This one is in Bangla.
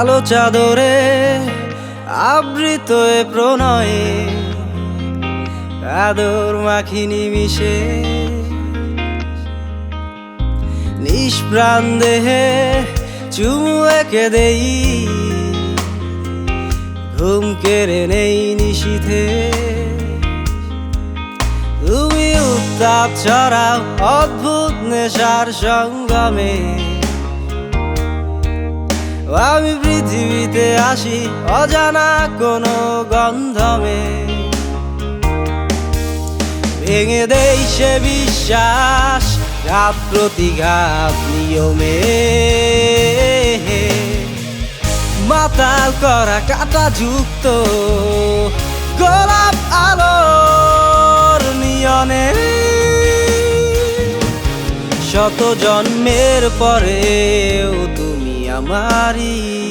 কালো চাদরে আবৃত প্রণয়ে আদর মাখিনি মিশে। নিষ্প্রাণ দেহে চুমু একে দেই। ঘুম কেড়ে নেই নিশীথে। তুমি উত্তাপ ছড়াও অদ্ভুত নেশার সঙ্গমে। আমি পৃথিবীতে আসি, অজানা কোনো গন্ধমে। ভেঙে দেই সে বিশ্বাস ঘাত প্রতিঘাত নিয়মে। মাতাল করা কাটা যুক্ত, গোলাপ আলোর নিয়নে। শত জন্মের পরেও আমারই